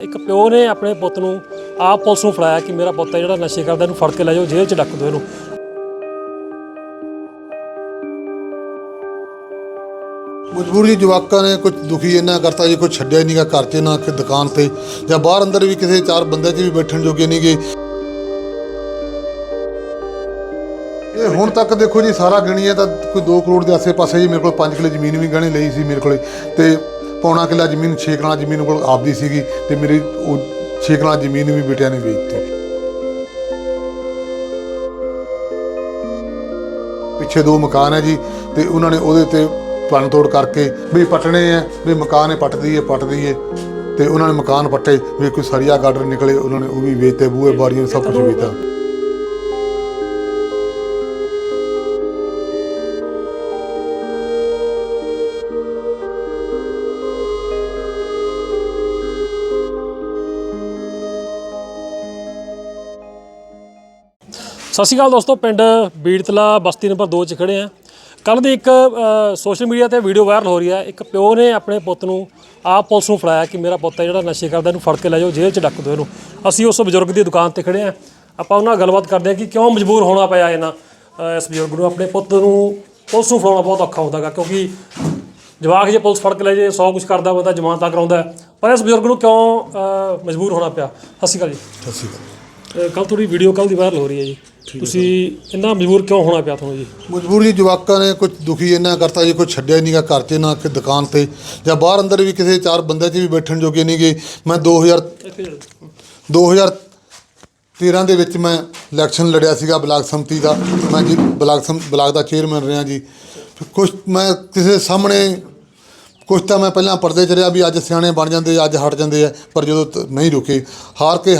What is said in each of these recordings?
ਇੱਕ ਪਿਓ ਨੇ ਆਪਣੇ ਪੁੱਤ ਨੂੰ ਆਪ ਪੁਲਿਸ ਨੂੰ ਫੜਾਇਆ ਕਿ ਮੇਰਾ ਪੁੱਤ ਹੈ ਜਿਹੜਾ ਨਸ਼ੇ ਕਰਦਾ ਇਹਨੂੰ ਫੜ ਕੇ ਲੈ ਜਾਓ, ਜੇਲ੍ਹ 'ਚ ਡੱਕ ਦਿਓ ਇਹਨੂੰ। ਮਜਬੂਰੀ ਜਵਾਕਾਂ ਨੇ ਕੁਝ ਦੁਖੀ ਇੰਨਾ ਕਰਤਾ ਜੀ ਕੁਝ ਛੱਡਿਆ ਨਹੀਂਗਾ ਘਰ 'ਚ ਨਾ ਕਿ ਦੁਕਾਨ ਤੇ, ਜਾਂ ਬਾਹਰ ਅੰਦਰ ਵੀ ਕਿਸੇ ਚਾਰ ਬੰਦੇ 'ਚ ਵੀ ਬੈਠਣ ਜੋਗੇ ਨਹੀਂਗੇ ਇਹ ਹੁਣ ਤੱਕ ਦੇਖੋ ਜੀ, ਸਾਰਾ ਗਣੀਏ ਤਾਂ ਕੋਈ 2 ਕਰੋੜ ਦੇ ਆਸੇ-ਪਾਸੇ ਜੀ ਮੇਰੇ ਕੋਲ 5 ਕਿੱਲੇ ਜ਼ਮੀਨ ਵੀ ਗਹਿਣੇ ਲਈ ਸੀ ਮੇਰੇ ਕੋਲੇ। ਤੇ ਪੌਣਾ ਕਿੱਲਾ ਜ਼ਮੀਨ 6 ਕਿੱਲਾ ਜ਼ਮੀਨ ਕੋਲ ਆਪਦੀ ਸੀਗੀ ਤੇ ਮੇਰੀ ਉਹ 6 ਕਿੱਲਾ ਜ਼ਮੀਨ ਵੀ ਬੇਟਿਆਂ ਨੇ ਵੇਚਤੀ। ਪਿੱਛੇ ਦੋ ਮਕਾਨ ਹੈ ਜੀ ਤੇ ਉਹਨਾਂ ਨੇ ਉਹਦੇ ਤੇ ਭੰਨ ਤੋੜ ਕਰਕੇ ਵੀ ਪਟਣੇ ਆ, ਵੀ ਮਕਾਨ ਇਹ ਪੱਟ ਦਈਏ ਪੱਟ ਦਈਏ। ਤੇ ਉਹਨਾਂ ਨੇ ਮਕਾਨ ਪੱਟੇ, ਵੀ ਕੋਈ ਸਰੀਆ ਗਾਰਡਰ ਨਿਕਲੇ, ਉਹਨਾਂ ਨੇ ਉਹ ਵੀ ਵੇਚਤੇ, ਬੂਹੇ ਬਾਰੀਆਂ ਸਭ ਕੁਝ ਵੇਚਤਾ। ਸਤਿ ਸ਼੍ਰੀ ਅਕਾਲ ਦੋਸਤੋ, ਪਿੰਡ ਬੀੜਤਲਾ ਬਸਤੀ ਨੰਬਰ 2 'ਚ ਖੜੇ ਆ ਕੱਲ ਦੀ ਇੱਕ ਸੋਸ਼ਲ ਮੀਡੀਆ ਤੇ ਵੀਡੀਓ ਵਾਇਰਲ ਹੋ ਰਹੀ ਹੈ। ਇੱਕ ਪਿਓ ਨੇ ਆਪਣੇ ਪੁੱਤ ਨੂੰ ਆਪ ਪੁਲਿਸ ਨੂੰ ਫੜਾਇਆ ਕਿ ਮੇਰਾ ਪੁੱਤ ਹੈ ਜਿਹੜਾ ਨਸ਼ੇ ਕਰਦਾ, ਇਹਨੂੰ ਫੜ ਕੇ ਲੈ ਜਾਓ, ਜੇਲ੍ਹ 'ਚ ਡੱਕ ਦਿਓ ਇਹਨੂੰ। ਅਸੀਂ ਉਸ ਬਜ਼ੁਰਗ ਦੀ ਦੁਕਾਨ ਤੇ ਖੜੇ ਆ ਆਪਾਂ ਉਹਨਾਂ ਨਾਲ ਗੱਲਬਾਤ ਕਰਦੇ ਆ ਕਿ ਕਿਉਂ ਮਜਬੂਰ ਹੋਣਾ ਪਿਆ ਇਹਨਾਂ ਇਸ ਬਜ਼ੁਰਗ ਨੂੰ। ਆਪਣੇ ਪੁੱਤ ਨੂੰ ਪੁਲਿਸ ਨੂੰ ਫੜਾਉਣਾ ਬਹੁਤ ਔਖਾ ਹੁੰਦਾਗਾ ਕਿਉਂਕਿ ਜਵਾਕ ਜੇ ਪੁਲਿਸ ਫੜ ਕੇ ਲੈ ਜੇ 100 ਕੁਝ ਕਰਦਾ ਬੰਦਾ ਜ਼ਮਾਨਤਾਂ ਕਰਾਉਂਦਾ ਹੈ। ਪਰ ਇਸ ਬਜ਼ੁਰਗ ਨੂੰ ਕਿਉਂ ਮਜਬੂਰ ਹੋਣਾ ਪਿਆ? ਸਤਿ ਸ਼੍ਰੀ ਅਕਾਲ ਜੀ। ਸਤਿ ਸ਼੍ਰੀ ਅਕਾਲ। ਕੱਲ ਤੁਹਾਡੀ ਵੀਡੀਓ ਕੱਲ ਦੀ ਵਾਇਰਲ ਹੋ ਰਹੀ ਹੈ ਜੀ। ਤੁਸੀਂ ਇੰਨਾ ਮਜਬੂਰ ਕਿਉਂ ਹੋਣਾ ਪਿਆ ਤੁਹਾਨੂੰ ਜੀ? ਮਜਬੂਰੀ ਜਵਾਕਾਂ ਨੇ ਕੁਝ ਦੁਖੀ ਇੰਨਾ ਕਰਤਾ ਜੀ ਕੁਝ ਛੱਡਿਆ ਨਹੀਂਗਾ ਘਰ 'ਚ ਨਾ ਕਿ ਦੁਕਾਨ ਤੇ। ਜਾਂ ਬਾਹਰ ਅੰਦਰ ਵੀ ਕਿਸੇ ਚਾਰ ਬੰਦੇ 'ਚ ਵੀ ਬੈਠਣ ਜੋਗੇ ਨਹੀਂਗੇ ਮੈਂ 2000 2013 ਦੇ ਵਿੱਚ ਮੈਂ ਇਲੈਕਸ਼ਨ ਲੜਿਆ ਸੀਗਾ ਬਲਾਕ ਸੰਮਤੀ ਦਾ। ਮੈਂ ਜੀ ਬਲਾਕ ਸਮ ਬਲਾਕ ਦਾ ਚੇਅਰਮੈਨ ਰਿਹਾ ਜੀ। ਕੁਝ ਮੈਂ ਕਿਸੇ ਸਾਹਮਣੇ ਕੁਝ ਤਾਂ ਮੈਂ ਪਹਿਲਾਂ ਪਰਦੇ 'ਚ ਰਿਹਾ ਵੀ ਅੱਜ ਸਿਆਣੇ ਬਣ ਜਾਂਦੇ ਅੱਜ ਹਟ ਜਾਂਦੇ ਆ ਪਰ ਜਦੋਂ ਨਹੀਂ ਰੁਕੇ। ਹਾਰ ਕੇ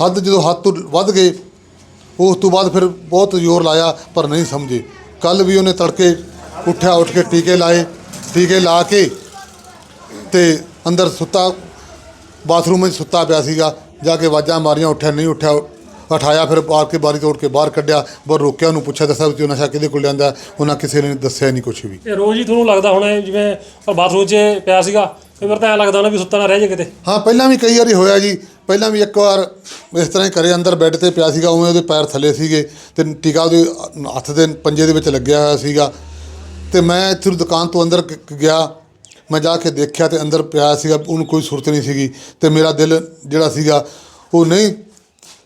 ਹੱਦ ਜਦੋਂ ਹੱਦ ਤੋਂ ਵੱਧ ਗਏ, ਉਸ ਤੋਂ ਬਾਅਦ ਫਿਰ ਬਹੁਤ ਜ਼ੋਰ ਲਾਇਆ, ਪਰ ਨਹੀਂ ਸਮਝੇ। ਕੱਲ ਵੀ ਉਹਨੇ ਤੜਕੇ ਉੱਠਿਆ, ਉੱਠ ਕੇ ਟੀਕੇ ਲਾਏ, ਟੀਕੇ ਲਾ ਕੇ ਤੇ ਅੰਦਰ ਸੁੱਤਾ, ਬਾਥਰੂਮ ਵਿੱਚ ਸੁੱਤਾ ਪਿਆ ਸੀਗਾ, ਜਾ ਕੇ ਵਾਜਾਂ ਮਾਰੀਆਂ, ਉੱਠਿਆ, ਨਹੀਂ ਉੱਠਿਆ, ਉਠਾਇਆ, ਫਿਰ ਬਾਹਰ ਕੇ ਬਾਰੀ ਤੋੜ ਕੇ ਬਾਹਰ ਕੱਢਿਆ, ਪਰ ਰੋਕਿਆ ਉਹਨੂੰ, ਪੁੱਛਿਆ, ਦੱਸਿਆ ਵੀ ਉਹ ਨਸ਼ਾ ਕਿਹਦੇ ਕੋਲ ਲਿਆਂਦਾ? ਉਹਨਾਂ ਕਿਸੇ ਨੇ ਦੱਸਿਆ ਨਹੀਂ ਕੁਝ ਵੀ। ਇਹ ਰੋਜ਼ ਹੀ ਤੁਹਾਨੂੰ ਲੱਗਦਾ ਹੋਣਾ ਹੈ ਜਿਵੇਂ ਬਾਥਰੂਮ 'ਚ ਪਿਆ ਸੀਗਾ ਕਈ ਵਾਰ ਤਾਂ ਐਂ ਲੱਗਦਾ ਹੋਣਾ ਵੀ ਸੁੱਤਾ ਨਾ ਰਹਿ ਜੇ ਕਿਤੇ। ਹਾਂ, ਪਹਿਲਾਂ ਵੀ ਕਈ ਵਾਰੀ ਹੋਇਆ ਜੀ। ਪਹਿਲਾਂ ਵੀ ਇੱਕ ਵਾਰ ਇਸ ਤਰ੍ਹਾਂ ਹੀ ਘਰੇ ਅੰਦਰ ਬੈੱਡ ਤੇ ਪਿਆ ਸੀਗਾ, ਉਵੇਂ ਉਹਦੇ ਪੈਰ ਥੱਲੇ ਸੀਗੇ ਤੇ ਟੀਕਾ ਉਹਦੇ ਹੱਥ ਦੇ ਪੰਜੇ ਦੇ ਵਿੱਚ ਲੱਗਿਆ ਹੋਇਆ ਸੀਗਾ। ਤੇ ਮੈਂ ਇੱਥੇ ਦੁਕਾਨ ਤੋਂ ਅੰਦਰ ਗਿਆ। ਮੈਂ ਜਾ ਕੇ ਦੇਖਿਆ ਤੇ ਅੰਦਰ ਪਿਆ ਸੀਗਾ, ਉਹਨੂੰ ਕੋਈ ਸੁਰਤ ਨਹੀਂ ਸੀਗੀ। ਤੇ ਮੇਰਾ ਦਿਲ ਜਿਹੜਾ ਸੀਗਾ, ਉਹ ਨਹੀਂ,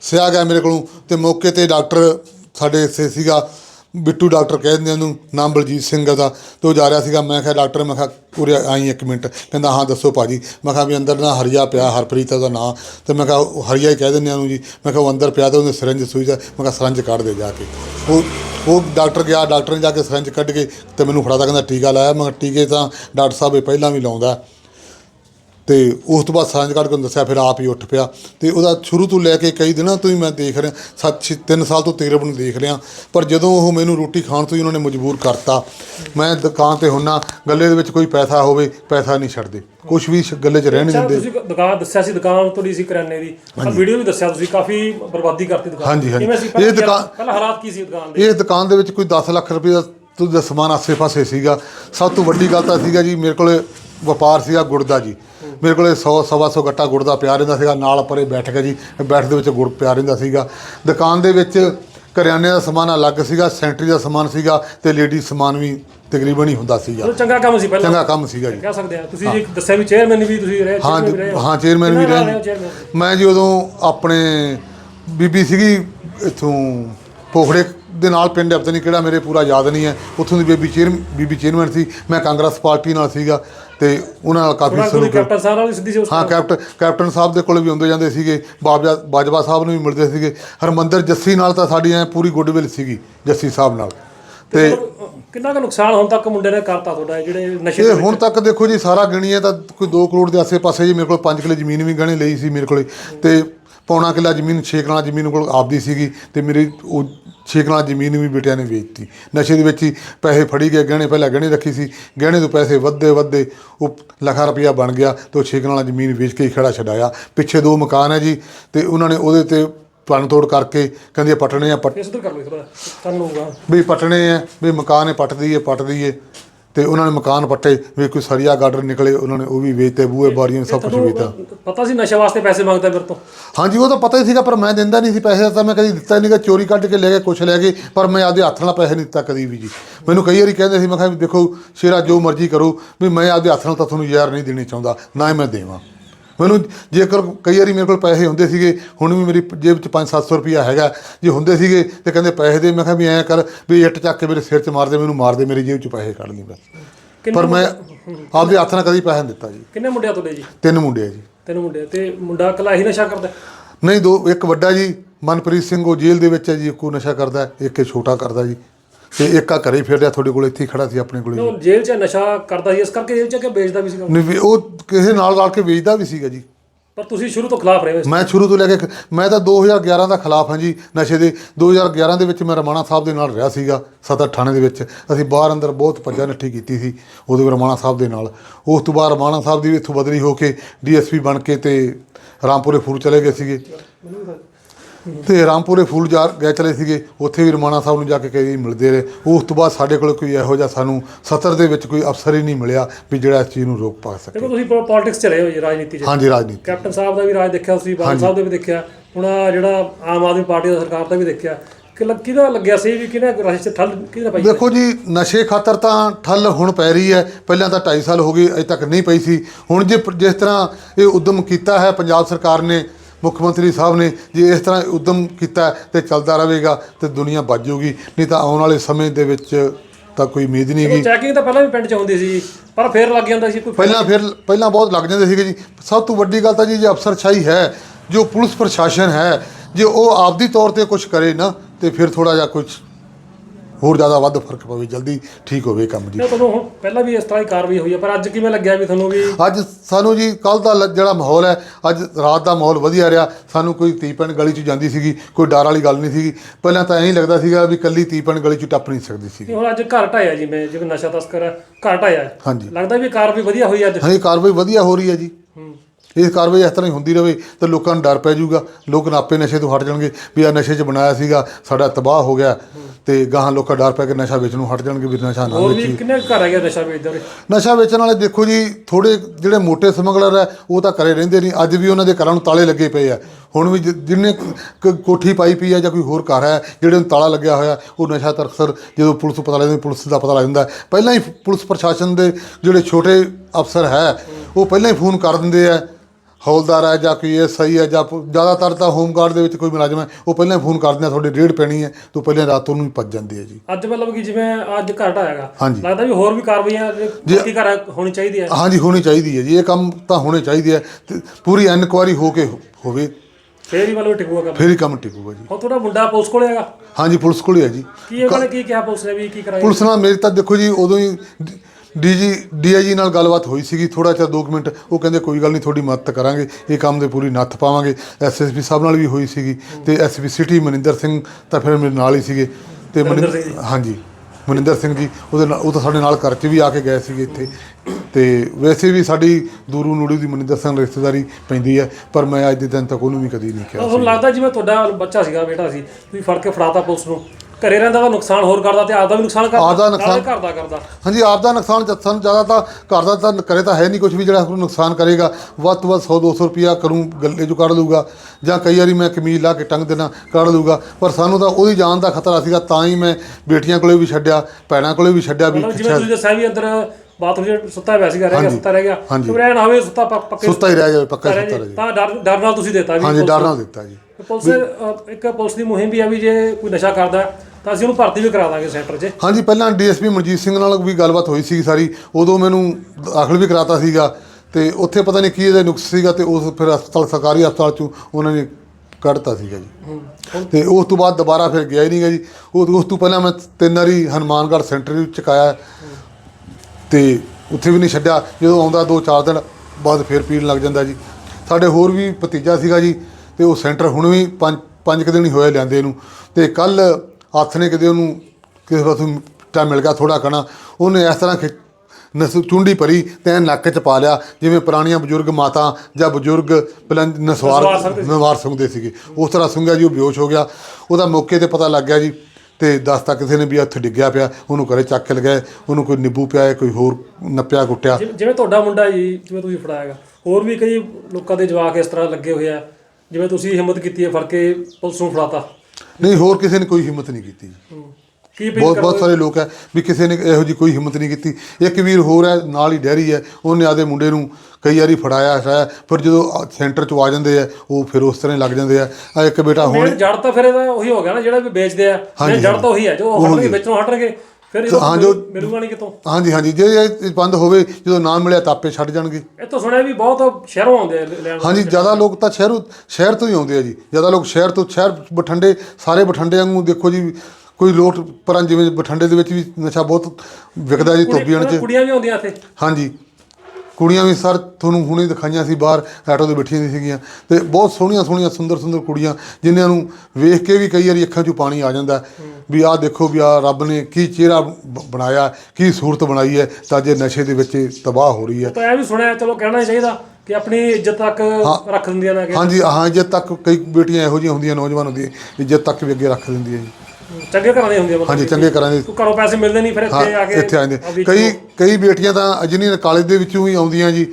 ਸਿਆ ਗਿਆ ਮੇਰੇ ਕੋਲੋਂ। ਤੇ ਮੌਕੇ ਤੇ ਡਾਕਟਰ ਸਾਡੇ ਇੱਥੇ ਸੀਗਾ। ਬਿੱਟੂ ਡਾਕਟਰ ਕਹਿ ਦਿੰਦੇ ਉਹਨੂੰ, ਨਾਮ ਬਲਜੀਤ ਸਿੰਘ ਦਾ ਤੇ ਉਹ ਜਾ ਰਿਹਾ ਸੀਗਾ, ਮੈਂ ਕਿਹਾ, ਡਾਕਟਰ, ਮੈਂ ਕਿਹਾ, ਉਰੇ ਆਈ ਇੱਕ ਮਿੰਟ। ਕਹਿੰਦਾ, ਹਾਂ, ਦੱਸੋ ਭਾਜੀ। ਮੈਂ ਕਿਹਾ ਵੀ ਅੰਦਰ ਨਾ ਹਰੀਆ ਪਿਆ, ਹਰਪ੍ਰੀਤ ਦਾ ਨਾਂ। ਤੇ ਮੈਂ ਕਿਹਾ, ਉਹ ਹਰੀਆ ਹੀ ਕਹਿ ਦਿੰਦੇ ਆ ਉਹਨੂੰ ਜੀ। ਮੈਂ ਕਿਹਾ, ਉਹ ਅੰਦਰ ਪਿਆ ਤੇ ਉਹਨੇ ਸਿਰੰਜ ਸੂਈ ਦਾ ਮੈਂ ਕਿਹਾ, ਸਿਰੰਜ ਕੱਢ ਦੇ ਜਾ ਕੇ। ਉਹ ਉਹ ਡਾਕਟਰ ਗਿਆ, ਡਾਕਟਰ ਨੇ ਜਾ ਕੇ ਸਿਰੰਜ ਕੱਢ ਕੇ ਤੇ ਮੈਨੂੰ ਫੜਾਤਾ। ਕਹਿੰਦਾ, ਟੀਕਾ ਲਾਇਆ। ਮੈਂ ਕਿਹਾ, ਟੀਕੇ ਤਾਂ ਡਾਕਟਰ ਸਾਹਿਬ ਇਹ ਪਹਿਲਾਂ ਵੀ ਲਾਉਂਦਾ। ਤੇ ਉਸ ਤੋਂ ਬਾਅਦ ਸਾਂਝ ਕੱਢ ਕੇ ਉਹਨੂੰ ਦੱਸਿਆ ਫਿਰ ਆਪ ਹੀ ਉੱਠ ਪਿਆ। ਤੇ ਉਹਦਾ ਸ਼ੁਰੂ ਤੋਂ ਲੈ ਕੇ ਕਈ ਦਿਨਾਂ ਤੋਂ ਹੀ ਮੈਂ ਦੇਖ ਰਿਹਾ ਸੱਤ ਛੇ ਤਿੰਨ ਸਾਲ ਤੋਂ ਤਕਰੀਬਨ ਦੇਖ ਰਿਹਾ। ਪਰ ਜਦੋਂ ਉਹ ਮੈਨੂੰ ਰੋਟੀ ਖਾਣ ਤੋਂ ਹੀ ਉਹਨਾਂ ਨੇ ਮਜਬੂਰ ਕਰਤਾ ਮੈਂ ਦੁਕਾਨ ਤੇ ਹੁੰਨਾ ਗੱਲੇ ਦੇ ਵਿੱਚ ਕੋਈ ਪੈਸਾ ਹੋਵੇ ਪੈਸਾ ਨਹੀਂ ਛੱਡਦੇ। ਕੁਝ ਵੀ ਸ਼- ਗੱਲੇ 'ਚ ਰਹਿਣ ਨਹੀਂ ਦਿੰਦੇ। ਤੁਸੀਂ ਦੁਕਾਨ ਦੱਸਿਆ ਸੀ ਦੁਕਾਨ ਤੁਹਾਡੀ ਸੀ ਕਰਿਆਨੇ ਦੀ। ਵੀਡੀਓ ਵੀ ਦੱਸਿਆ ਤੁਸੀਂ ਕਾਫੀ ਬਰਬਾਦੀ ਕਰਤੀ ਦੁਕਾਨ ਹਾਂਜੀ, ਹਾਂਜੀ। ਇਹ ਪਹਿਲਾਂ ਦੁਕਾਨ- ਪਹਿਲਾਂ ਹਾਲਾਤ ਕੀ ਸੀ ਦੁਕਾਨ ਦੇ? ਇਹ ਦੁਕਾਨ ਦੇ ਵਿੱਚ ਕੋਈ 10 ਲੱਖ ਰੁਪਏ ਦਾ ਤੋਂ ਦਾ ਸਮਾਨ ਆਸੇ-ਪਾਸੇ ਸੀਗਾ। ਸਭ ਤੋਂ ਵੱਡੀ ਗੱਲ ਤਾਂ ਸੀਗਾ ਜੀ ਮੇਰੇ ਕੋਲੇ ਵਪਾਰ ਸੀਗਾ ਗੁੜ ਦਾ ਜੀ। ਮੇਰੇ ਕੋਲੇ 100 ਸਵਾ ਸੌ ਗੱਟਾ ਗੁੜ ਦਾ ਪਿਆ ਰਹਿੰਦਾ ਸੀਗਾ ਨਾਲ ਪਰੇ ਬੈਠ ਕੇ ਜੀ ਬੈਠ ਦੇ ਵਿੱਚ ਗੁੜ ਪਿਆ ਰਹਿੰਦਾ ਸੀਗਾ। ਦੁਕਾਨ ਦੇ ਵਿੱਚ ਕਰਿਆਨੇ ਦਾ ਸਮਾਨ ਅਲੱਗ ਸੀਗਾ ਸੈਂਟਰੀ ਦਾ ਸਮਾਨ ਸੀਗਾ ਤੇ ਲੇਡੀ ਸਮਾਨ ਵੀ ਤਕਰੀਬਨ ਹੀ ਹੁੰਦਾ ਸੀਗਾ। ਚੰਗਾ ਕੰਮ ਸੀ ਪਹਿਲਾਂ। ਚੰਗਾ ਕੰਮ ਸੀਗਾ ਜੀ। ਕਹਿ ਸਕਦੇ ਆ। ਤੁਸੀਂ ਜੀ ਦੱਸਿਆ ਵੀ ਚੇਅਰਮੈਨ ਵੀ ਤੁਸੀਂ ਰਹੇ ਹਾਂ ਹੋ। ਚੇਅਰਮੈਨ ਵੀ ਰਹੇ? ਮੈਂ ਜੀ ਉਦੋਂ ਆਪਣੇ ਬੀਬੀ ਸੀਗੀ ਇੱਥੋਂ ਪੋਖੜੇ ਦੇ ਨਾਲ ਪਿੰਡ ਪਤਾ ਨਹੀਂ ਕਿਹੜਾ ਮੇਰੇ ਪੂਰਾ ਯਾਦ ਨਹੀਂ ਹੈ। ਉੱਥੋਂ ਦੀ ਬੀਬੀ ਚੇਅਰ ਬੀਬੀ ਚੇਅਰਮੈਨ ਸੀ। ਮੈਂ ਕਾਂਗਰਸ ਪਾਰਟੀ ਨਾਲ ਸੀਗਾ। ਤੇ ਉਹਨਾਂ ਨਾਲ ਕਾਫੀ ਉਹਨਾਂ ਕੋਲ ਸਲੂਕ ਕੈਪਟਨ ਸਾਹਿਬ ਨਾਲ ਸਿੱਧੀ ਸੀ ਉਸ ਹਾਂ ਕੈਪਟਨ ਕੈਪਟਨ ਸਾਹਿਬ ਦੇ ਕੋਲ ਵੀ ਆਉਂਦੇ ਜਾਂਦੇ ਸੀਗੇ ਬਾਬਾ ਬਾਜਵਾ ਸਾਹਿਬ ਨੂੰ ਵੀ ਮਿਲਦੇ ਸੀਗੇ। ਹਰਮੰਦਰ ਜੱਸੀ ਨਾਲ ਤਾਂ ਸਾਡੀ ਐ ਪੂਰੀ ਗੁੱਡਵਿਲ ਸੀਗੀ ਜੱਸੀ ਸਾਹਿਬ ਨਾਲ। ਤੇ ਕਿੰਨਾ ਕੁ ਨੁਕਸਾਨ ਹੁਣ ਤੱਕ ਮੁੰਡੇ ਨੇ ਕਰਤਾ ਤੁਹਾਡਾ ਜਿਹੜੇ ਨਸ਼ੇ ਇਹ ਹੁਣ ਤੱਕ ਦੇਖੋ ਜੀ ਸਾਰਾ ਗਿਣੀਏ ਤਾਂ ਕੋਈ 2 ਕਰੋੜ ਦੇ ਆਸੇ-ਪਾਸੇ ਜੀ ਮੇਰੇ ਕੋਲ 5 ਕਿੱਲੇ ਜ਼ਮੀਨ ਵੀ ਗਹਿਣੇ ਲਈ ਸੀ ਮੇਰੇ ਕੋਲੇ। ਤੇ ਪੌਣਾ ਕਿੱਲਾ ਜ਼ਮੀਨ 6 ਕਿੱਲਾ ਜ਼ਮੀਨ ਕੋਲ ਆਪਦੀ ਸੀਗੀ ਤੇ ਮੇਰੀ ਉਹ 6 ਕਿੱਲਾ ਜ਼ਮੀਨ ਵੀ ਬੇਟਿਆਂ ਨੇ ਵੇਚਤੀ। ਨਸ਼ੇ ਦੇ ਵਿੱਚ ਹੀ ਪੈਸੇ ਫੜੀ ਗਏ ਗਹਿਣੇ ਪਹਿਲਾਂ ਗਹਿਣੇ ਰੱਖੀ ਸੀ ਗਹਿਣੇ ਤੋਂ ਪੈਸੇ ਵੱਧਦੇ ਵੱਧਦੇ ਉਹ ਲੱਖਾਂ ਰੁਪਇਆ ਬਣ ਗਿਆ ਤੇ ਉਹ 6 ਕਿੱਲਾ ਜ਼ਮੀਨ ਵੇਚ ਕੇ ਹੀ ਖੜਾ ਛਡਾਇਆ। ਪਿੱਛੇ ਦੋ ਮਕਾਨ ਹੈ ਜੀ ਤੇ ਉਹਨਾਂ ਨੇ ਉਹਦੇ ਤੇ ਭੰਨ ਤੋੜ ਕਰਕੇ ਕਹਿੰਦੀ ਪਟਣੇ ਆ ਪੱਟ ਇਸ ਕਰ ਲਓ ਥੋੜਾ ਸਾਨੂੰ ਹੋਊਗਾ। ਵੀ ਪਟਣੇ ਆ ਵੀ ਮਕਾਨ ਹੈ ਪੱਟ ਦਈਏ ਪੱਟ ਦਈਏ। ਤੇ ਉਹਨਾਂ ਨੇ ਮਕਾਨ ਪੱਟੇ ਵੀ ਕੋਈ ਸਰੀਆ ਗਾਰਡਨ ਨਿਕਲੇ ਉਹਨਾਂ ਨੇ ਉਹ ਵੀ ਵੇਚਤੇ ਬੂਹੇ ਬਾਰੀਆਂ ਸਭ ਕੁਝ ਵੇਚਤਾ। ਪਤਾ ਸੀ ਨਸ਼ਾ ਵਾਸਤੇ ਪੈਸੇ ਮੰਗਦਾ ਮੇਰੇ ਤੋਂ? ਹਾਂਜੀ ਉਹ ਤਾਂ ਪਤਾ ਹੀ ਸੀਗਾ ਪਰ ਮੈਂ ਦਿੰਦਾ ਨਹੀਂ ਸੀ ਪੈਸੇ ਤਾਂ ਮੈਂ ਕਦੀ ਦਿੱਤਾ ਨਹੀਂਗਾ ਚੋਰੀ ਕੱਢ ਕੇ ਲੈ ਗਏ ਕੁਛ ਲੈ ਗਏ ਪਰ ਮੈਂ ਆਪਦੇ ਹੱਥ ਨਾਲ ਪੈਸੇ ਨਹੀਂ ਦਿੱਤਾ ਕਦੀ ਵੀ ਜੀ। ਮੈਨੂੰ ਕਈ ਵਾਰੀ ਕਹਿੰਦੇ ਸੀ ਮੈਂ ਕਿਹਾ ਦੇਖੋ ਸ਼ੇਰਾ ਜੋ ਮਰਜ਼ੀ ਕਰੋ ਵੀ ਮੈਂ ਆਪਦੇ ਹੱਥ ਨਾਲ ਤਾਂ ਤੁਹਾਨੂੰ ਯਾਰ ਨਹੀਂ ਦੇਣੀ ਚਾਹੁੰਦਾ ਨਾ ਹੀ ਮੈਂ ਦੇਵਾਂ। ਮੈਨੂੰ ਜੇਕਰ ਕਈ ਵਾਰੀ ਮੇਰੇ ਕੋਲ ਪੈਸੇ ਹੁੰਦੇ ਸੀਗੇ ਹੁਣ ਵੀ ਮੇਰੀ ਜੇਬ 'ਚ 5-700 ਰੁਪਇਆ ਹੈਗਾ ਜੇ ਹੁੰਦੇ ਸੀਗੇ ਤੇ ਕਹਿੰਦੇ ਪੈਸੇ ਦੇ ਮੈਂ ਕਿਹਾ ਵੀ ਐਂ ਕਰ ਵੀ ਇੱਟ ਚੱਕ ਕੇ ਮੇਰੇ ਸਿਰ 'ਚ ਮਾਰ ਦੇ ਮੈਨੂੰ ਮਾਰ ਦੇ ਮੇਰੀ ਜੇਬ 'ਚ ਪੈਸੇ ਕੱਢ ਲਈ ਬਸ। ਪਰ ਮੈਂ ਆਪਦੇ ਹੱਥ ਨਾਲ ਕਦੀ ਪੈਸਾ ਨਹੀਂ ਦਿੱਤਾ ਜੀ। ਕਿੰਨੇ ਮੁੰਡਿਆਂ ਤੁਹਾਡੇ ਜੀ? ਤਿੰਨ ਮੁੰਡੇ ਆ ਜੀ। ਤਿੰਨ ਮੁੰਡੇ ਤੇ ਮੁੰਡਾ ਇਕੱਲਾ ਹੀ ਨਸ਼ਾ ਕਰਦਾ? ਨਹੀਂ ਦੋ ਇੱਕ ਵੱਡਾ ਜੀ ਮਨਪ੍ਰੀਤ ਸਿੰਘ ਉਹ ਜੇਲ੍ਹ ਦੇ ਵਿੱਚ ਹੈ ਜੀ ਇੱਕ ਉਹ ਨਸ਼ਾ ਕਰਦਾ ਇੱਕ ਛੋਟਾ ਕਰਦਾ ਜੀ। ਤੇ ਇੱਕ ਆ ਘਰੇ ਹੀ ਫਿਰ ਰਿਹਾ ਤੁਹਾਡੇ ਕੋਲ ਇੱਥੇ ਹੀ ਖੜਾ ਸੀ ਆਪਣੇ ਕੋਲੇ ਜੀ। ਉਹ ਜੇਲ੍ਹ 'ਚ ਨਸ਼ਾ ਕਰਦਾ ਸੀ ਇਸ ਕਰਕੇ ਜੇਲ੍ਹ 'ਚ ਕਿ ਵੇਚਦਾ ਵੀ ਸੀਗਾ? ਨਹੀਂ ਵੀ ਉਹ ਕਿਸੇ ਨਾਲ ਰਲ ਕੇ ਵੇਚਦਾ ਵੀ ਸੀਗਾ ਜੀ। ਪਰ ਤੁਸੀਂ ਸ਼ੁਰੂ ਤੋਂ ਖਿਲਾਫ ਰਹੇ ਹੋ ਇਸ ਮੈਂ ਸ਼ੁਰੂ ਤੋਂ ਲੈ ਕੇ ਮੈਂ ਤਾਂ 2011 ਦਾ ਖਿਲਾਫ ਹਾਂ ਜੀ ਨਸ਼ੇ ਦੇ। 2011 ਦੇ ਵਿੱਚ ਮੈਂ ਰਮਾਣਾ ਸਾਹਿਬ ਦੇ ਨਾਲ ਰਿਹਾ ਸੀਗਾ ਸਦਰ ਥਾਣੇ ਦੇ ਵਿੱਚ। ਅਸੀਂ ਬਾਹਰ ਅੰਦਰ ਬਹੁਤ ਭੱਜਾ ਨੱਠੀ ਕੀਤੀ ਸੀ ਉਦੋਂ ਰਮਾਣਾ ਸਾਹਿਬ ਦੇ ਨਾਲ। ਉਸ ਤੋਂ ਬਾਅਦ ਰਮਾਣਾ ਸਾਹਿਬ ਦੀ ਵੀ ਇੱਥੋਂ ਬਦਲੀ ਹੋ ਕੇ ਡੀਐਸਪੀ ਬਣ ਕੇ ਤੇ ਰਾਮਪੁਰੇ ਫੂਲ ਚਲੇ ਗਏ ਸੀਗੇ। ਤੇ ਰਾਮਪੁਰੇ ਫੂਲ ਜਾ ਗਏ ਚਲੇ ਸੀਗੇ ਉੱਥੇ ਵੀ ਰਮਾਣਾ ਸਾਹਿਬ ਨੂੰ ਜਾ ਕੇ ਕਈ ਮਿਲਦੇ ਰਹੇ। ਉਸ ਤੋਂ ਬਾਅਦ ਸਾਡੇ ਕੋਲ ਕੋਈ ਇਹੋ ਜਿਹਾ ਸਾਨੂੰ ਸਤਰ ਦੇ ਵਿੱਚ ਕੋਈ ਅਫਸਰ ਹੀ ਨਹੀਂ ਮਿਲਿਆ ਵੀ ਜਿਹੜਾ ਇਸ ਚੀਜ਼ ਨੂੰ ਰੋਕ ਪਾ ਸਕੇ। ਦੇਖੋ ਤੁਸੀਂ ਪੋਲਿਟਿਕਸ 'ਚ ਰਹੇ ਹੋ ਜੀ ਰਾਜਨੀਤੀ 'ਚ। ਹਾਂਜੀ ਰਾਜਨੀਤੀ। ਕੈਪਟਨ ਸਾਹਿਬ ਦਾ ਵੀ ਰਾਜ ਦੇਖਿਆ ਤੁਸੀਂ ਬਾਦਲ ਸਾਹਿਬ ਦਾ ਵੀ ਦੇਖਿਆ ਹੁਣ ਜਿਹੜਾ ਆਮ ਆਦਮੀ ਪਾਰਟੀ ਦਾ ਸਰਕਾਰ ਦਾ ਵੀ ਦੇਖਿਆ। ਕਿਹਦਾ ਲੱਗਿਆ ਸੀ ਵੀ ਕਿਹਨੇ ਰਸ਼ 'ਚ ਠੱਲ ਕਿਹਦਾ ਪਾਈ ਦੇਖੋ ਜੀ ਨਸ਼ੇ ਖਾਤਰ ਤਾਂ ਠੱਲ ਹੁਣ ਪੈ ਰਹੀ ਹੈ। ਪਹਿਲਾਂ ਤਾਂ 2.5 ਸਾਲ ਹੋ ਗਏ ਅਜੇ ਤੱਕ ਨਹੀਂ ਪਈ ਸੀ। ਹੁਣ ਜੇ ਜਿਸ ਤਰ੍ਹਾਂ ਇਹ ਉਦਮ ਕੀਤਾ ਹੈ ਪੰਜਾਬ ਸਰਕਾਰ ਨੇ ਮੁੱਖ ਮੰਤਰੀ ਸਾਹਿਬ ਨੇ ਜੇ ਇਸ ਤਰ੍ਹਾਂ ਉਦਮ ਕੀਤਾ ਤੇ ਚੱਲਦਾ ਰਹੇਗਾ ਤੇ ਦੁਨੀਆ ਬਚ ਜਾਊਗੀ ਨਹੀਂ ਤਾਂ ਆਉਣ ਵਾਲੇ ਸਮੇਂ ਦੇ ਵਿੱਚ ਤਾਂ ਕੋਈ ਉਮੀਦ ਨਹੀਂ ਗੀ ਚੈਕਿੰਗ ਤਾਂ ਪਹਿਲਾਂ ਵੀ ਪਿੰਡ 'ਚ ਹੁੰਦੀ ਸੀ ਪਰ ਫੇਰ ਲੱਗ ਜਾਂਦਾ ਸੀ ਕੋਈ ਪਹਿਲਾਂ ਫਿਰ ਪਹਿਲਾਂ ਬਹੁਤ ਲੱਗ ਜਾਂਦੇ ਸੀਗੇ ਜੀ। ਸਭ ਤੋਂ ਵੱਡੀ ਗੱਲ ਤਾਂ ਜੀ ਜੇ ਅਫਸਰਸ਼ਾਹੀ ਹੈ ਜੋ ਪੁਲਿਸ ਪ੍ਰਸ਼ਾਸਨ ਹੈ ਜੇ ਉਹ ਆਪਦੀ ਤੌਰ ਤੇ ਕੁਝ ਕਰੇ ਨਾ ਤੇ ਫਿਰ ਥੋੜਾ ਜਿਹਾ ਕੁਝ ਹੋਰ ਜ਼ਿਆਦਾ ਵੱਧ ਫ਼ਰਕ ਪਵੇ ਜਲਦੀ ਠੀਕ ਹੋਵੇ ਕੰਮ ਜੀ। ਤੁਹਾਨੂੰ ਹੁਣ ਪਹਿਲਾਂ ਵੀ ਇਸ ਤਰ੍ਹਾਂ ਦੀ ਕਾਰਵਾਈ ਹੋਈ ਹੈ ਪਰ ਅੱਜ ਕਿਵੇਂ ਲੱਗਿਆ ਵੀ ਤੁਹਾਨੂੰ ਵੀ? ਅੱਜ ਸਾਨੂੰ ਜੀ ਕੱਲ ਦਾ ਲ- ਜਿਹੜਾ ਮਾਹੌਲ ਹੈ ਅੱਜ ਰਾਤ ਦਾ ਮਾਹੌਲ ਵਧੀਆ ਰਿਹਾ। ਸਾਨੂੰ ਕੋਈ ਤੀਪਣ ਗਲੀ 'ਚ ਜਾਂਦੀ ਸੀਗੀ ਕੋਈ ਡਰ ਵਾਲੀ ਗੱਲ ਨਹੀਂ ਸੀਗੀ। ਪਹਿਲਾਂ ਤਾਂ ਐਂ ਹੀ ਲੱਗਦਾ ਸੀਗਾ ਵੀ ਕੱਲੀ ਤੀਪਣ ਗਲੀ 'ਚ ਟੱਪ ਨਹੀਂ ਸਕਦੀ ਸੀ ਕਿ ਹੁਣ ਅੱਜ ਘਰ ਢਾਇਆ ਜਿਵੇਂ ਜਿਵੇਂ ਨਸ਼ਾ ਤਸਕਰ ਹੈ, ਘਰ ਢਾਇਆ। ਹੈ। ਹਾਂਜੀ। ਲੱਗਦਾ ਵੀ ਕਾਰਵਾਈ ਵਧੀਆ ਹੋਈ ਅੱਜ? ਹਾਂ ਇਹ ਕਾਰਵਾਈ ਵਧੀਆ ਹੋ ਰਹੀ ਹੈ ਜੀ। ਇਹ ਕਾਰਵਾਈ ਇਸ ਤਰ੍ਹਾਂ ਹੀ ਹੁੰਦੀ ਰਹੇ ਤਾਂ ਲੋਕਾਂ ਨੂੰ ਡਰ ਪੈ ਜਾਊਗਾ। ਲੋਕ ਨਾਪੇ ਨਸ਼ੇ ਤੋਂ ਹਟ ਜਾਣਗੇ ਵੀ ਆ ਨਸ਼ੇ 'ਚ ਬਣਾਇਆ ਸੀਗਾ ਸਾਡਾ ਤਬਾਹ ਹੋ ਗਿਆ ਤੇ ਗਾਹਾਂ ਲੋਕਾਂ ਡਰ ਪੈ ਕੇ ਨਸ਼ਾ ਵੇਚਣ ਨੂੰ ਹਟ ਜਾਣਗੇ ਵੀ ਨਸ਼ਾ ਨਾ ਹੋਰ ਵੇਚੀ ਵੀ ਕਿੰਨੇ ਘਰ ਹੈਗੇ ਨਸ਼ਾ ਵੇਚਦੇ ਨਸ਼ਾ ਵੇਚਣ ਵਾਲੇ ਦੇਖੋ ਜੀ ਥੋੜੇ ਜਿਹੜੇ ਮੋٹے ਸਮਗਲਰ ਹੈ ਉਹ ਤਾਂ ਘਰੇ ਰਹਿੰਦੇ ਨਹੀਂ। ਅੱਜ ਵੀ ਉਹਨਾਂ ਦੇ ਘਰਾਂ ਨੂੰ ਤਾਲੇ ਲੱਗੇ ਪਏ ਆ। ਹੁਣ ਵੀ ਜਿ- ਜਿਹਨੇ ਕ- ਕੋਠੀ ਪਾਈ ਪਈ ਆ ਜਾਂ ਕੋਈ ਹੋਰ ਘਰ ਹੈ ਜਿਹੜੇ ਨੂੰ ਤਾਲਾ ਲੱਗਿਆ ਹੋਇਆ ਉਹ ਨਸ਼ਾ ਤਰਕਸਰ ਜਦੋਂ ਪੁਲਿਸ ਨੂੰ ਪਤਾ ਲੱਗਦਾ ਪੁਲਿਸ ਦਾ ਪਤਾ ਲੱਗ ਜਾਂਦਾ। ਹੈ। ਪਹਿਲਾਂ ਹੀ ਪੁਲਿਸ ਪ੍ਰਸ਼ਾਸਨ ਦੇ ਜਿਹੜੇ ਛੋਟੇ ਅਫਸਰ ਹੈ ਉਹ ਪਹਿਲਾਂ ਹੀ ਫੋਨ ਕਰ ਦਿੰਦੇ ਆ। ਹੌਲਦਾਰ ਹੈ ਜਾਂ ਕੋਈ ਐਸਆਈ ਹੈ ਜਾਂ ਜ਼ਿਆਦਾਤਰ ਤਾਂ ਹੋਮਗਾਰਡ ਦੇ ਵਿੱਚ ਕੋਈ ਮੁਲਾਜ਼ਮ ਹੈ ਉਹ ਪਹਿਲਾਂ ਹੀ ਫੋਨ ਕਰ ਦਿੰਦੇ ਆ ਤੁਹਾਡੀ ਰੇਡ ਪੈਣੀ ਹੈ ਤੋਂ ਪਹਿਲਾਂ ਰਾਤ ਨੂੰ ਹੀ ਭੱਜ ਜਾਂਦੇ ਆ ਜੀ। ਅੱਜ ਮਤਲਬ ਕਿ ਜਿਵੇਂ ਅੱਜ ਘਰ ਢਾਇਆਗਾ ਹਾਂਜੀ। ਲੱਗਦਾ ਵੀ ਹੋਰ ਵੀ ਕਾਰਵਾਈਆਂ ਬਾਕੀ ਘਰ ਹੋਣੀ ਚਾਹੀਦੀ ਹੈ। ਹਾਂਜੀ ਹੋਣੀ ਚਾਹੀਦੀ ਹੈ ਜੀ ਇਹ ਕੰਮ ਤਾਂ ਹੋਣੇ ਚਾਹੀਦੇ ਹੈ ਤੇ ਪੂਰੀ ਇਨਕੁਆਰੀ ਹੋ ਕੇ ਹੋ- ਹੋਵੇ। ਫੇਰ ਹੀ ਮਤਲਬ ਟਿਕੂਗਾ ਕੰਮ। ਫਿਰ ਹੀ ਕੰਮ ਟਿਕੂਗਾ ਜੀ। ਹੁਣ ਤੁਹਾਡਾ ਮੁੰਡਾ ਪੁਲਿਸ ਕੋਲੇ ਹੈਗਾ? ਹਾਂਜੀ ਪੁਲਿਸ ਕੋਲ ਹੀ ਹੈ ਜੀ। ਕੀ ਉਹਨਾਂ ਨੇ ਕੀ ਕਿਹਾ ਪੁਲਿਸ ਨੇ ਵੀ ਕੀ ਕਰਾਇਆ? ਪੁਲਿਸ ਨਾਲ ਮੇਰੀ ਤਾਂ ਦੇਖੋ ਜੀ ਉਦੋਂ ਹੀ ਡੀਜੀ ਡੀਆਈਜੀ ਨਾਲ ਗੱਲਬਾਤ ਹੋਈ ਸੀਗੀ ਥੋੜਾ ਜਿਹਾ 2 ਮਿੰਟ। ਉਹ ਕਹਿੰਦੇ ਕੋਈ ਗੱਲ ਨਹੀਂ ਤੁਹਾਡੀ ਮਦਦ ਕਰਾਂਗੇ। ਇਹ ਕੰਮ ਦੇ ਪੂਰੀ ਨੱਥ ਪਾਵਾਂਗੇ। ਐਸਐਸਪੀ ਸਾਹਿਬ ਨਾਲ ਵੀ ਹੋਈ ਸੀਗੀ ਤੇ ਐਸਪੀ ਸਿਟੀ ਮਨਿੰਦਰ ਸਿੰਘ ਤਾਂ ਫਿਰ ਮੇਰੇ ਨਾਲ ਹੀ ਸੀਗੇ। ਤੇ ਮਨਿੰ- ਮਨਿੰਦਰ। ਹਾਂਜੀ ਮਨਿੰਦਰ ਸਿੰਘ ਜੀ ਉਹਦੇ ਨਾਲ ਉਹ ਤਾਂ ਸਾਡੇ ਨਾਲ ਘਰ 'ਚ ਵੀ ਆ ਕੇ ਗਏ ਸੀਗੇ ਇੱਥੇ। ਤੇ ਵੈਸੇ ਵੀ ਸਾਡੀ ਦੂਰੂ ਨੂੜੀ ਦੀ ਮਨਿੰਦਰ ਸਿੰਘ ਰਿਸ਼ਤੇਦਾਰੀ ਪੈਂਦੀ ਹੈ ਪਰ ਮੈਂ ਅੱਜ ਦੇ ਦਿਨ ਤੱਕ ਉਹਨੂੰ ਵੀ ਕਦੀ ਨਹੀਂ ਕਿਹਾ ਤੁਹਾਨੂੰ ਲੱਗਦਾ ਜਿਵੇਂ ਤੁਹਾਡਾ ਬੱਚਾ ਸੀਗਾ ਬੇਟਾ ਸੀ ਤੁਸੀਂ ਫੜ ਕੇ ਫੜਾਤਾ ਪੁਲਿਸ ਨੂੰ। ਘਰੇ ਰਹਿੰਦਾ ਤਾਂ ਨੁਕਸਾਨ ਹੋਰ ਕਰਦਾ ਤੇ ਆਪਦਾ ਵੀ ਨੁਕਸਾਨ ਕਰਦਾ ਆਪਦਾ ਨੁਕਸਾਨ- ਘਰ ਦਾ ਕਰਦਾ। ਹਾਂਜੀ ਆਪ ਦਾ ਨੁਕਸਾਨ ਜਦ ਸਾਨੂੰ ਜ਼ਿਆਦਾ ਤਾਂ ਘਰ ਦਾ ਤਾਂ ਕਰੇ ਤਾਂ ਹੈ ਨਹੀਂ ਕੁਝ ਵੀ ਜਿਹੜਾ ਕੋਈ ਨੁਕਸਾਨ ਕਰੇਗਾ। ਵੱਧ ਤੋਂ ਵੱਧ 100 200 ਰੁਪਿਆ ਕਰੂੰ ਗੱਲੇ ਚੋਂ ਕੱਢ ਲੂਗਾ ਜਾਂ ਕਈ ਵਾਰੀ ਮੈਂ ਕਮੀਜ਼ ਲਾ ਕੇ ਟੰਗ ਦੇਣਾ ਕੱਢ ਲੂਗਾ ਪਰ ਸਾਨੂੰ ਤਾਂ ਉਹਦੀ ਜਾਨ ਦਾ ਖਤਰਾ ਸੀਗਾ ਤਾਂ ਹੀ ਮੈਂ ਬੇਟੀਆਂ ਕੋਲੇ ਵੀ ਛੱਡਿਆ ਭੈਣਾਂ ਕੋਲੇ ਵੀ ਛੱਡਿਆ ਵੀ ਮਤਲਬ ਜਿਵੇਂ ਤੁਸੀਂ ਦੱਸਿਆ ਵੀ ਅੰਦਰ ਬਾਥਰੂਮ 'ਚ ਸੁੱਤਾ ਪਿਆ ਸੀਗਾ ਰਹਿ ਗਿਆ ਸੁੱਤਾ ਰਹਿ ਗਿਆ। ਤੇ ਰਹਿ ਨਾ ਹੋਵੇ ਸੁੱਤਾ ਪੱਕੇ ਸੁੱਤਾ ਹੀ ਰਹਿ ਜਾਵੇ ਪੱਕਾ ਸੁੱਤਾ। ਰਹਿ ਜਾਵੇ ਤਾਂ ਡਰ ਡਰ ਨਾਲ ਤੁਸੀਂ ਦੇਤਾ ਵੀ ਹਾਂਜੀ ਡਰ ਨਾਲ ਦਿੱਤਾ ਜੀ। ਪੁਲਿਸ ਇੱਕ ਪੁਲਿਸ ਦੀ ਮੁਹਿੰਮ ਵੀ ਆ ਵੀ ਜੇ ਕੋਈ ਨਸ਼ਾ ਕਰਦਾ ਤਾਂ ਅਸੀਂ ਉਹਨੂੰ ਭਰਤੀ ਵੀ ਕਰਾ ਦਾਂਗੇ ਸੈਂਟਰ 'ਚ। ਹਾਂਜੀ ਪਹਿਲਾਂ ਡੀਐਸਪੀ ਮਨਜੀਤ ਸਿੰਘ ਨਾਲ ਵੀ ਗੱਲਬਾਤ ਹੋਈ ਸੀ ਸਾਰੀ। ਉਦੋਂ ਮੈਨੂੰ ਦਾਖਲ ਵੀ ਕਰਾਤਾ ਸੀਗਾ ਤੇ ਉੱਥੇ ਪਤਾ ਨਹੀਂ ਕੀ ਇਹਦਾ ਨੁਕਸ ਸੀਗਾ ਤੇ ਉਸ ਫਿਰ ਹਸਪਤਾਲ ਸਰਕਾਰੀ ਹਸਪਤਾਲ ਚੋਂ ਉਹਨਾਂ ਨੇ ਕੱਢਤਾ ਸੀਗਾ ਜੀ। ਤੇ ਉਸ ਤੋਂ ਬਾਅਦ ਦੁਬਾਰਾ ਫਿਰ ਗਿਆ ਹੀ ਨਹੀਂਗਾ ਜੀ। ਉਹ ਉਸ ਤੋਂ ਪਹਿਲਾਂ ਮੈਂ ਤਿੰਨ ਵਾਰੀ ਹਨੂਮਾਨਗੜ੍ਹ ਸੈਂਟਰ ਵਿੱਚ ਚੁਕਾਇਆ। ਤੇ ਉੱਥੇ ਵੀ ਨਹੀਂ ਛੱਡਿਆ। ਜਦੋਂ ਆਉਂਦਾ ਦੋ ਚਾਰ ਦਿਨ ਬਾਅਦ ਫਿਰ ਪੀਣ ਲੱਗ ਜਾਂਦਾ ਜੀ। ਸਾਡੇ ਹੋਰ ਵੀ ਭਤੀਜਾ ਸੀਗਾ ਜੀ ਤੇ ਉਹ ਸੈਂਟਰ ਹੁਣ ਵੀ ਪੰਜ ਪੰਜ ਕੁ ਦਿਨ ਹੀ ਹੋਏ ਲਿਆਂਦੇ ਨੂੰ। ਤੇ ਕੱਲ ਹੱਥ ਨੇ ਕਿਤੇ ਉਹਨੂੰ ਕਿਸੇ ਪਾਸੋਂ ਟਾਈਮ ਮਿਲ ਗਿਆ ਥੋੜਾ ਕਣਾ ਉਹਨੇ ਇਸ ਤਰ੍ਹਾਂ ਨਸ ਚੁੰਡੀ ਭਰੀ ਤੇ ਨੱਕ 'ਚ ਪਾ ਲਿਆ ਜਿਵੇਂ ਪੁਰਾਣੀਆਂ ਬਜ਼ੁਰਗ ਮਾਤਾ ਜਾਂ ਬਜ਼ੁਰਗ ਪਹਿਲਾਂ ਨਸਵਾਰ। ਨਵਾਰ ਸੁੰਘਦੇ ਸੀਗੇ। ਉਸ ਤਰ੍ਹਾਂ ਸੁੰਘਿਆ ਜੀ ਉਹ ਬੇਹੋਸ਼ ਹੋ ਗਿਆ। ਉਹਦਾ ਮੌਕੇ ਤੇ ਪਤਾ ਲੱਗ ਗਿਆ ਜੀ ਤੇ ਦੱਸਤਾ ਕਿਸੇ ਨੇ ਵੀ ਇੱਥੇ ਡਿੱਗਿਆ ਪਿਆ ਉਹਨੂੰ ਘਰੇ ਚੱਕ ਕੇ ਲਗਾਏ ਉਹਨੂੰ ਕੋਈ ਨਿੰਬੂ ਪਿਆਏ ਕੋਈ ਹੋਰ ਨੱਪਿਆ ਜਿਵੇਂ- ਜਿਵੇਂ ਤੁਹਾਡਾ ਮੁੰਡਾ ਜੀ ਜਿਵੇਂ ਤੁਸੀਂ ਫੜਾਇਆਗਾ ਹੋਰ ਵੀ ਕਈ ਲੋਕਾਂ ਦੇ ਜਵਾਕ ਇਸ ਤਰ੍ਹਾਂ ਲੱਗੇ ਹੋਏ ਆ ਜਿਵੇਂ ਤੁਸੀਂ ਹਿੰਮਤ ਕੀਤੀ ਹੈ ਫੜ ਕੇ ਪੁਲਿਸ ਨੂੰ ਫੜਾਤਾ। ਨਹੀਂ ਹੋਰ ਕਿਸੇ ਨੇ ਕੋਈ ਹਿੰਮਤ ਨਹੀਂ ਕੀਤੀ ਕੀ ਅਪੀਲ ਬਹੁਤ ਬਹੁਤ ਕਰੋਗੇ? ਸਾਰੇ ਲੋਕ ਹੈ ਵੀ ਕਿਸੇ ਨੇ ਇਹੋ ਜੀ ਕੋਈ ਹਿੰਮਤ ਨਹੀਂ ਕੀਤੀ। ਇੱਕ ਵੀਰ ਹੋਰ ਹੈ ਨਾਲ ਹੀ ਡੈਰੀ ਹੈ ਉਹਨੇ ਆਦੇ ਮੁੰਡੇ ਨੂੰ ਕਈ ਵਾਰੀ ਫੜਾਇਆ ਹੈ ਫਿਰ ਜਦੋਂ ਸੈਂਟਰ ਚ ਆ ਜਾਂਦੇ ਆ ਉਹ ਫਿਰ ਉਸ ਤਰ੍ਹਾਂ ਹੀ ਲੱਗ ਜਾਂਦੇ ਆ। ਆ ਇੱਕ ਬੇਟਾ ਹੁਣ ਮੇਨ ਜੜ ਤਾਂ ਫਿਰ ਇਹਦਾ ਉਹੀ ਹੋ ਗਿਆ ਨਾ ਜਿਹੜਾ ਵੀ ਵੇਚਦੇ ਆ। ਮੇਨ ਜੜ ਤਾਂ ਉਹੀ ਹੈ ਜੋ ਹਟਣਗੇ ਵਿੱਚੋਂ ਹਟਣਗੇ। ਫਿਰ ਜਦੋਂ ਹਾਂ, ਜੋ- ਮਿਲੂਗਾ ਨਹੀਂ ਕਿਤੋਂ? ਹਾਂਜੀ ਹਾਂਜੀ ਜੇ ਇਹ ਬੰਦ ਹੋਵੇ ਜਦੋਂ ਨਾ ਮਿਲਿਆ ਤਾਂ ਆਪੇ ਛੱਡ ਜਾਣਗੇ। ਇੱਥੋਂ ਸੁਣਿਆ ਵੀ ਬਹੁਤ ਸ਼ਹਿਰੋਂ ਆਉਂਦੇ ਆ ਲੈਣ ਹਾਂਜੀ ਜ਼ਿਆਦਾ ਲੋਕ ਤਾਂ ਸ਼ਹਿਰੋਂ ਸ਼ਹਿਰ ਤੋਂ ਹੀ ਆਉਂਦੇ ਆ ਜੀ। ਜ਼ਿਆਦਾ ਲੋਕ ਸ਼ਹਿਰ ਤੋਂ ਸ਼ਹਿਰ ਬਠੰਡੇ ਸਾਰੇ ਬਠੰਡੇ ਵਾਂਗੂ ਦੇਖੋ ਜੀ ਕੋਈ ਲੋਟ ਪਰਾਂ ਜਿਵੇਂ ਬਠੰਡੇ ਦੇ ਵਿੱਚ ਵੀ ਨਸ਼ਾ ਬਹੁਤ ਵਿਕਦਾ ਜੀ ਧੋਬੀਆਂ 'ਚ। ਕੁੜੀਆਂ ਵੀ ਆਉਂਦੀਆਂ ਇੱਥੇ? ਹਾਂਜੀ। ਕੁੜੀਆਂ ਵੀ ਸਰ ਤੁਹਾਨੂੰ ਹੁਣੇ ਦਿਖਾਈਆਂ ਸੀ ਬਾਹਰ ਆਟੋ ਤੇ ਬੈਠੀਆਂ ਸੀ ਸੀਗੀਆਂ। ਤੇ ਬਹੁਤ ਸੋਹਣੀਆਂ ਸੋਹਣੀਆਂ ਸੁੰਦਰ ਸੁੰਦਰ ਕੁੜੀਆਂ ਜਿਨ੍ਹਾਂ ਨੂੰ ਵੇਖ ਕੇ ਵੀ ਕਈ ਵਾਰੀ ਅੱਖਾਂ 'ਚੋਂ ਪਾਣੀ ਆ ਜਾਂਦਾ। ਵੀ ਆਹ ਦੇਖੋ ਵੀ ਆ ਰੱਬ ਨੇ ਕੀ ਚਿਹਰਾ ਬ- ਬਣਾਇਆ ਕੀ ਸੂਰਤ ਬਣਾਈ ਹੈ ਤਾਂ ਜੇ ਨਸ਼ੇ ਦੇ ਵਿੱਚ ਇਹ ਤਬਾਹ ਹੋ ਰਹੀ ਹੈ। ਤਾਂ ਇਹ ਵੀ ਸੁਣਿਆ ਚਲੋ ਕਹਿਣਾ ਹੀ ਚਾਹੀਦਾ ਕਿ ਆਪਣੀ ਇੱਜ਼ਤ ਤੱਕ ਰੱਖ ਦਿੰਦੀਆਂ ਨੇ ਕਿ ਹਾਂਜੀ ਹਾਂ ਇੱਜ਼ਤ ਤੱਕ ਕਈ ਬੇਟੀਆਂ ਇਹੋ ਜਿਹੀਆਂ ਹੁੰਦੀਆਂ ਨੌਜਵਾਨ ਹੁੰਦੀਆਂ ਇੱਜ਼ਤ ਤੱਕ ਵੀ ਅੱਗੇ ਰੱਖ ਦਿੰਦੀਆਂ ਜੀ। ਚੰਗੇ ਘਰਾਂ ਦੀਆਂ ਹੁੰਦੀਆਂ ਮਤਲਬ ਹਾਂਜੀ ਚੰਗੇ ਕਰਾਂ ਦੇ। ਘਰੋਂ ਪੈਸੇ ਮਿਲਦੇ ਨਹੀਂ ਫਿਰ ਇੱਥੇ ਆ ਕੇ ਇੱਥੇ ਆਉਂਦੇ ਆਪਦੀ ਕਈ ਕਈ ਬੇਟੀਆਂ ਤਾਂ ਅਜਨੀ ਕਾਲਜ ਦੇ ਵਿੱਚੋਂ ਹੀ ਆਉਂਦੀਆਂ ਜੀ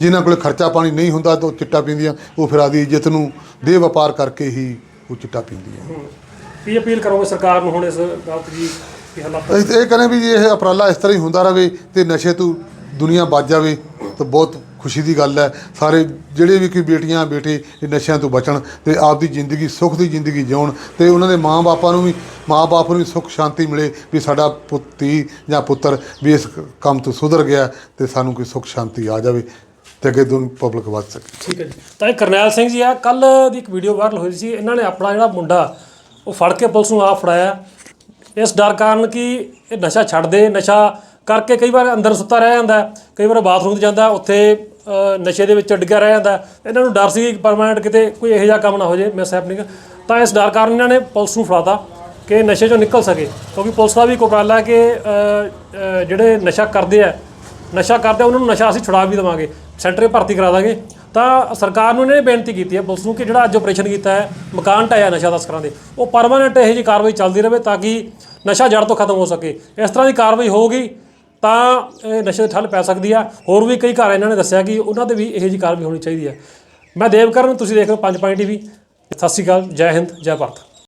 ਜਿਨ੍ਹਾਂ ਕੋਲ ਖਰਚਾ ਪਾਣੀ ਨਹੀਂ ਹੁੰਦਾ ਤਾਂ ਉਹ ਚਿੱਟਾ ਪੀਂਦੀਆਂ ਉਹ ਫਿਰ ਆਦੀ ਇੱਜ਼ਤ ਨੂੰ ਦੇ ਵਪਾਰ ਕਰਕੇ ਹੀ ਉਹ ਚਿੱਟਾ ਪੀਂਦੀਆਂ। ਕੀ ਅਪੀਲ ਕਰੋਗੇ ਸਰਕਾਰ ਨੂੰ ਹੁਣ ਇਸ ਗਲਤ ਜੀ ਕੀ ਹਾਲਾਤ ਅਸੀਂ ਤਾਂ ਇਹ ਕਹਿੰਦੇ ਵੀ ਜੇ ਇਹ ਉਪਰਾਲਾ ਇਸ ਤਰ੍ਹਾਂ ਹੀ ਹੁੰਦਾ ਰਹੇ ਤੇ ਨਸ਼ੇ ਤੋਂ ਦੁਨੀਆ ਬਚ ਜਾਵੇ ਤਾਂ ਬਹੁਤ ਖੁਸ਼ੀ ਦੀ ਗੱਲ ਹੈ। ਸਾਰੇ ਜਿਹੜੇ ਵੀ ਕੋਈ ਬੇਟੀਆਂ, ਬੇਟੇ ਇਹ ਨਸ਼ਿਆਂ ਤੋਂ ਬਚਣ ਤੇ ਆਪਦੀ ਜ਼ਿੰਦਗੀ, ਸੁੱਖ ਦੀ ਜ਼ਿੰਦਗੀ ਜਿਉਣ ਤੇ ਉਹਨਾਂ ਦੇ ਮਾਂ-ਬਾਪਾਂ ਨੂੰ ਵੀ, ਮਾਂ-ਬਾਪ ਨੂੰ ਵੀ ਸੁੱਖ, ਸ਼ਾਂਤੀ ਮਿਲੇ ਵੀ ਸਾਡਾ ਪੁੱਤੀ ਜਾਂ ਪੁੱਤਰ ਵੀ ਇਸ ਕੰਮ ਤੋਂ ਸੁਧਰ ਗਿਆ ਤੇ ਸਾਨੂੰ ਕੋਈ ਸੁੱਖ, ਸ਼ਾਂਤੀ ਆ ਜਾਵੇ ਤੇ ਅੱਗੇ ਦੁਨ ਪਬਲਿਕ ਵੱਧ ਸਕੇ। ਠੀਕ ਹੈ ਜੀ। ਤਾਂ ਇਹ ਕਰਨੈਲ ਸਿੰਘ ਜੀ ਆ ਕੱਲ ਦੀ ਇੱਕ ਵੀਡੀਓ ਵਾਇਰਲ ਹੋਈ ਸੀ। ਇਹਨਾਂ ਨੇ ਆਪਣਾ ਜਿਹੜਾ ਮੁੰਡਾ, ਉਹ ਫੜ ਕੇ ਪੁਲਿਸ ਨੂੰ ਆ ਫੜਾਇਆ। ਇਸ ਡਰ ਕਾਰਨ ਕਿ ਇਹ ਨਸ਼ਾ ਛੱਡ ਦੇ ਨਸ਼ਾ ਕਰਕੇ ਕਈ ਵਾਰ ਅੰਦਰ ਸੁੱਤਾ ਰਹਿ ਜਾਂਦਾ, ਕਈ ਵਾਰ ਬਾਥਰੂਮ 'ਚ ਜਾਂਦਾ, ਉੱਥੇ ਨਸ਼ੇ ਦੇ ਵਿੱਚ ਡਿੱਗਿਆ ਰਹਿ ਜਾਂਦਾ। ਇਹਨਾਂ ਨੂੰ ਡਰ ਸੀ ਕਿ ਪਰਮਾਨੈਂਟ ਕਿਤੇ ਕੋਈ ਇਹੋ ਜਿਹਾ ਕੰਮ ਨਾ ਹੋ ਜੇ ਮਿਸ ਹੈਪਨਿੰਗ ਤਾਂ ਇਸ ਡਰ ਕਾਰਨ ਇਹਨਾਂ ਨੇ ਪੁਲਿਸ ਨੂੰ ਫੜਾਤਾ ਕਿ ਨਸ਼ੇ 'ਚੋਂ ਨਿਕਲ ਸਕੇ। ਕਿਉਂਕਿ ਪੁਲਿਸ ਦਾ ਵੀ ਇੱਕ ਉਪਰਾਲਾ ਹੈ ਕਿ ਜਿਹੜੇ ਨਸ਼ਾ ਕਰਦੇ ਆ, ਨਸ਼ਾ ਕਰਦੇ ਉਹਨਾਂ ਨੂੰ ਨਸ਼ਾ ਅਸੀਂ ਛੁਡਾ ਵੀ ਦੇਵਾਂਗੇ। ਸੈਂਟਰੇ ਭਰਤੀ ਕਰਾ ਦਾਂਗੇ। ਤਾਂ ਸਰਕਾਰ ਨੂੰ ਇਹਨੇ ਇਹ ਬੇਨਤੀ ਕੀਤੀ ਹੈ, ਪੁਲਿਸ ਨੂੰ ਕਿ ਜਿਹੜਾ ਅੱਜ ਆਪਰੇਸ਼ਨ ਕੀਤਾ ਹੈ, ਮਕਾਨ ਢਾਇਆ ਨਸ਼ਾ ਤਸਕਰਾਂ ਦੇ, ਉਹ ਪਰਮਾਨੈਂਟ ਇਹੋ ਜਿਹੀ ਕਾਰਵਾਈ ਚੱਲਦੀ ਰਹੇ ਤਾਂ ਕਿ ਨਸ਼ਾ ਜੜ ਤੋਂ ਖਤਮ ਹੋ ਸਕੇ। ਇਸ ਤਰ੍ਹਾਂ ਦੀ ਕਾਰਵਾਈ ਹੋਊਗੀ। ਤਾਂ ਇਹ ਨਸ਼ੇ ਦੀ ਠੱਲ ਪੈ ਸਕਦੀ ਆ। ਹੋਰ ਵੀ ਕਈ ਘਰ ਇਹਨਾਂ ਨੇ ਦੱਸਿਆ ਕਿ ਉਹਨਾਂ ਦੇ ਵੀ ਇਹੋ ਜਿਹੀ ਕਾਰਵਾਈ ਹੋਣੀ ਚਾਹੀਦੀ ਹੈ ਮੈਂ ਦੇਵਕਰਨ ਤੁਸੀਂ ਦੇਖ ਰਹੇ ਹੋ ਪੰਜ ਪੁਆਇੰਟ ਟੀਵੀ। ਸਤਿ ਸ਼੍ਰੀ ਅਕਾਲ, ਜੈ ਹਿੰਦ, ਜੈ ਭਾਰਤ।